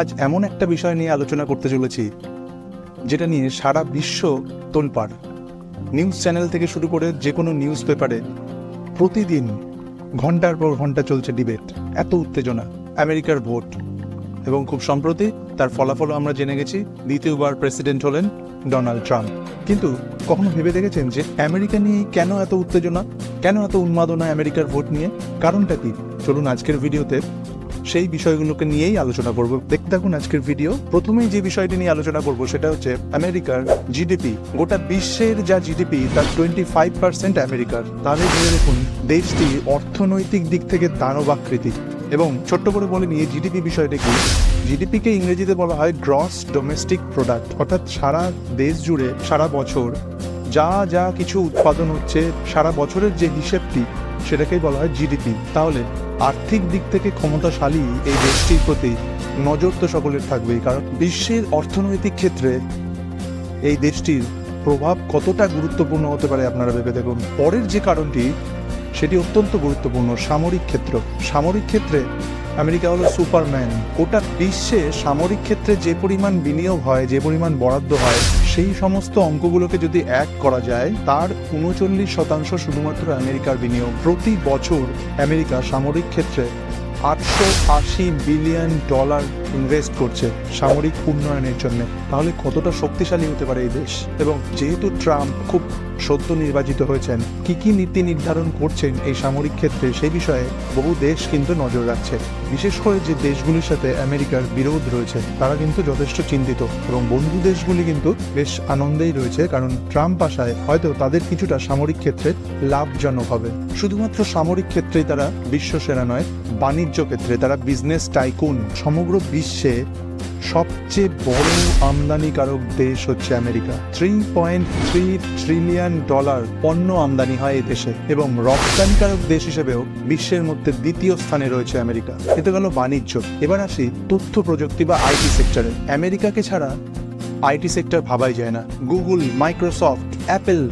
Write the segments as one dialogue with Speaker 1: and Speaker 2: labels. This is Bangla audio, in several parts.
Speaker 1: আজ এমন একটা বিষয় নিয়ে আলোচনা করতে চলেছি, যেটা নিয়ে সারা বিশ্ব তোলপাড়। নিউজ চ্যানেল থেকে শুরু করে যে কোনো নিউজ পেপারে প্রতিদিন ঘণ্টার পর ঘণ্টা চলছে ডিবেট, এত উত্তেজনা, আমেরিকার ভোট। এবং খুব সম্প্রতি তার ফলাফলও আমরা জেনে গেছি, দ্বিতীয়বার প্রেসিডেন্ট হলেন ডোনাল্ড ট্রাম্প। কিন্তু কখনো ভেবে দেখেছেন যে আমেরিকা নিয়ে কেন এত উত্তেজনা, কেন এত উন্মাদনা আমেরিকার ভোট নিয়ে? কারণটা কি? চলুন আজকের ভিডিওতে সেই বিষয়গুলোকে নিয়েই আলোচনা করব। দেখতে থাকুন আজকের ভিডিও প্রথমেই যে বিষয়টি নিয়ে আলোচনা করব, সেটা হচ্ছে আমেরিকার জিডিপি। গোটা বিশ্বের যা জিডিপি, তার টোয়েন্টি ফাইভ পার্সেন্ট আমেরিকার। তাহলে ভেবে দেখুন দেশটি অর্থনৈতিক দিক থেকে দানবাকৃতি এবং ছোট্ট করে বলে নিয়ে জিডিপি বিষয়টা কি? জিডিপিকে ইংরেজিতে বলা হয় গ্রস ডোমেস্টিক প্রোডাক্ট অর্থাৎ সারা দেশ জুড়ে, সারা বছর যা যা কিছু উৎপাদন হচ্ছে, সারা বছরের যে হিসেবটি, সেটাকেই বলা হয় জিডিপি। তাহলে আর্থিক দিক থেকে ক্ষমতাশালী এই দেশটির প্রতি নজর তো সকলের থাকবেই, কারণ বিশ্বের অর্থনৈতিক ক্ষেত্রে এই দেশটির প্রভাব কতটা গুরুত্বপূর্ণ হতে পারে আপনারা ভেবে দেখুন। পরের যে কারণটি, সেটি অত্যন্ত গুরুত্বপূর্ণ সামরিক ক্ষেত্র। সামরিক ক্ষেত্রে আমেরিকা হলো সুপারম্যান। গোটা বিশ্বে সামরিক ক্ষেত্রে যে পরিমাণ বিনিয়োগ হয়, যে পরিমাণ বরাদ্দ হয়, সেই সমস্ত অঙ্কগুলোকে যদি এক করা যায়, তার উনচল্লিশ শতাংশ শুধুমাত্র আমেরিকার বিনিয়োগ। প্রতি বছর আমেরিকা সামরিক ক্ষেত্রে আটশো আশি বিলিয়ন ডলার ইনভেস্ট করছে সামরিক উন্নয়নের জন্য। তাহলে কতটা শক্তিশালী হতে পারে এই দেশ? এবং যেহেতু ট্রাম্প খুব সদ্য নির্বাচিত হয়েছেন। কি কি নীতি নির্ধারণ করছেন এই সামরিক ক্ষেত্রে সেই বিষয়ে বহু দেশ কিন্তু নজর রাখছে। বিশেষ করে যে দেশগুলির সাথে আমেরিকার বিরোধ রয়েছে, তারা কিন্তু যথেষ্ট চিন্তিত এবং বন্ধু দেশগুলি কিন্তু বেশ আনন্দেই রয়েছে কারণ ট্রাম্প আসায় হয়তো তাদের কিছুটা সামরিক ক্ষেত্রে লাভজনক হবে। শুধুমাত্র সামরিক ক্ষেত্রেই তারা বিশ্ব সেরা নয়, বাণিজ্য ক্ষেত্রে তারা বিজনেস টাইকুন সমগ্র বিশ্বে সবচেয়ে বড় আমদানিকারক দেশ হচ্ছে America. Three point three trillion dollar পণ্য আমদানি হয় এই দেশে এবং রপ্তানিকারক দেশ হিসেবেও বিশ্বের মধ্যে দ্বিতীয় স্থানে রয়েছে আমেরিকা। এতে গেল বাণিজ্য। এবার আসি তথ্য প্রযুক্তি বা আইটি সেক্টরে। আমেরিকাকে ছাড়া আইটি সেক্টর ভাবাই যায় না। গুগল, মাইক্রোসফট, অ্যাপেল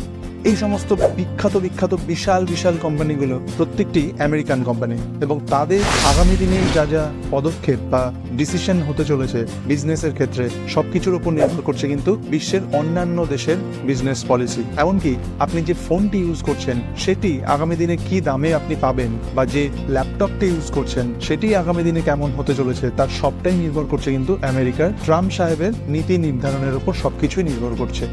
Speaker 1: এই সমস্ত বিখ্যাত বিখ্যাত, বিশাল বিশাল কোম্পানিগুলো প্রত্যেকটি আমেরিকান কোম্পানি এবং তাদের আগামী দিনে যা যা পদক্ষেপ বা ডিসিশন হতে চলেছে বিজনেসের ক্ষেত্রে সবকিছুর উপর নির্ভর করছে কিন্তু বিশ্বের অন্যান্য দেশের বিজনেস পলিসি এমনকি আপনি যে ফোনটি ইউজ করছেন, সেটি আগামী দিনে কি দামে আপনি পাবেন বা যে ল্যাপটপটি ইউজ করছেন, সেটি আগামী দিনে কেমন হতে চলেছে, তার সবটাই নির্ভর করছে কিন্তু আমেরিকার ট্রাম্প সাহেবের নীতি নির্ধারণের উপর সবকিছুই নির্ভর করছে।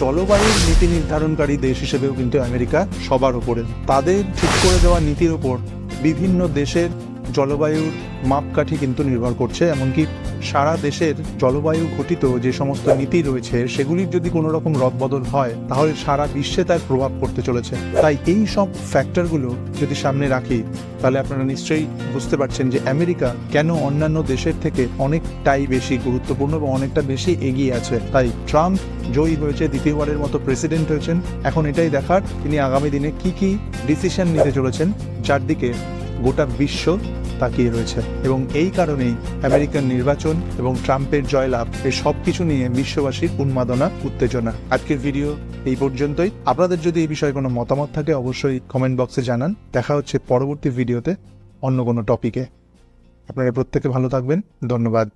Speaker 1: জলবায়ুর নীতি নির্ধারণকারী দেশ হিসেবেও কিন্তু আমেরিকা সবার উপরে তাদের ঠিক করে দেওয়া নীতির উপর বিভিন্ন দেশের জলবায়ুর মাপকাঠি কিন্তু নির্ভর করছে, এমনকি সারা দেশের জলবায়ু ঘটিত যে সমস্ত নীতি রয়েছে, সেগুলির যদি কোনো রকম রদবদল হয়, তাহলে সারা বিশ্বে তার প্রভাব পড়তে চলেছে। তাই এই সব ফ্যাক্টরগুলো যদি সামনে রাখি, তাহলে আপনারা নিশ্চয়ই বুঝতে পারছেন যে আমেরিকা কেন অন্যান্য দেশের থেকে অনেকটাই বেশি গুরুত্বপূর্ণ এবং অনেকটা বেশি এগিয়ে আছে। তাই ট্রাম্প জয়ী হয়েছে, দ্বিতীয়বারের মতো প্রেসিডেন্ট হয়েছেন, এখন এটাই দেখার তিনি আগামী দিনে কি কি ডিসিশন নিতে চলেছেন, যার দিকে গোটা বিশ্ব তাকিয়ে রয়েছে। এবং এই কারণেই আমেরিকান নির্বাচন এবং ট্রাম্পের জয়লাভ এই সব কিছু নিয়ে বিশ্ববাসীর উন্মাদনা, উত্তেজনা। আজকের ভিডিও এই পর্যন্তই। আপনাদের যদি এই বিষয়ে কোনো মতামত থাকে, অবশ্যই কমেন্ট বক্সে জানান। দেখা হচ্ছে পরবর্তী ভিডিওতে অন্য কোনো টপিকে। আপনারা প্রত্যেকে ভালো থাকবেন। ধন্যবাদ।